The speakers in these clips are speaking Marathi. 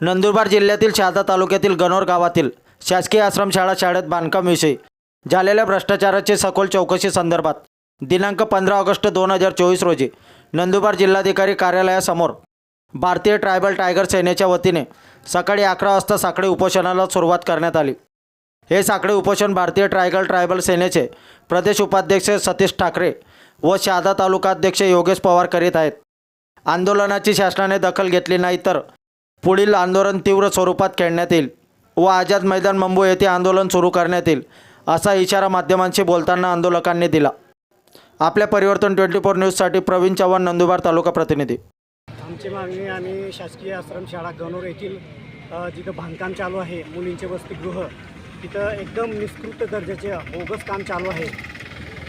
नंदुरबार जिल्ह्यातील शहादा तालुक्यातील गणोर गावातील शासकीय आश्रमशाळा शाळेत बांधकामविषयी झालेल्या भ्रष्टाचाराची सखोल चौकशी संदर्भात दिनांक पंधरा ऑगस्ट दोन हजार चोवीस रोजी नंदुरबार जिल्हाधिकारी कार्यालयासमोर भारतीय ट्रायबल टायगर सेनेच्या वतीने सकाळी अकरा वाजता साखळी उपोषणाला सुरुवात करण्यात आली. हे साखळी उपोषण भारतीय ट्रायगल ट्रायबल सेनेचे प्रदेश उपाध्यक्ष सतीश ठाकरे व शहादा तालुकाध्यक्ष योगेश पवार करीत आहेत. आंदोलनाची शासनाने दखल घेतली नाही तर पुढील आंदोलन तीव्र स्वरूपात खेळण्यात येईल व आझाद मैदान मंबू येथे आंदोलन सुरू करण्यात येईल असा इशारा माध्यमांशी बोलताना आंदोलकांनी दिला. आपल्या परिवर्तन ट्वेंटी फोर न्यूजसाठी प्रवीण चव्हाण नंदुरबार तालुका प्रतिनिधी. आमची मागणी आम्ही शासकीय आश्रमशाळा गणोर येथील जिथं बांधकाम चालू आहे मुलींचे वसतिगृह तिथं एकदम निष्कृत दर्जाचे बोगस काम चालू आहे.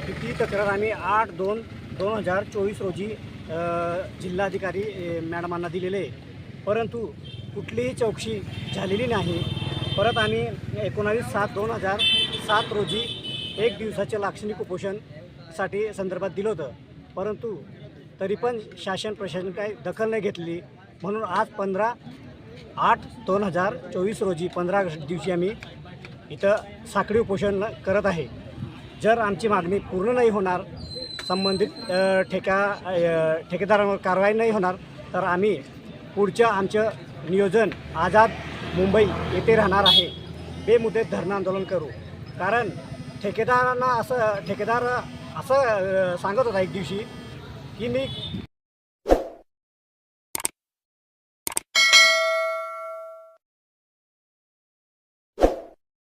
ती तक्रार आम्ही आठ दोन दोन हजार चोवीस रोजी जिल्हाधिकारी मॅडमांना दिलेले आहे. परंतु कुठलीही चौकशी झालेली नाही. परत आम्ही एकोणावीस सात दोन हजार सात रोजी एक दिवसाचे लाक्षणिक उपोषणसाठी संदर्भात दिलं होतं. परंतु तरी पण शासन प्रशासन काही दखल नाही घेतली. म्हणून आज पंधरा आठ दोन हजार चोवीस रोजी पंधरा ऑगस्ट दिवशी आम्ही इथं साखळी उपोषण करत आहे. जर आमची मागणी पूर्ण नाही होणार संबंधित ठेका ठेकेदारांवर कारवाई नाही होणार तर आम्ही पुढचं आमचं नियोजन आझाद मुंबई येथे राहणार आहे. बेमुदत धरणं आंदोलन करू. कारण ठेकेदारांना असं ठेकेदार असं सांगत होता एक दिवशी की मी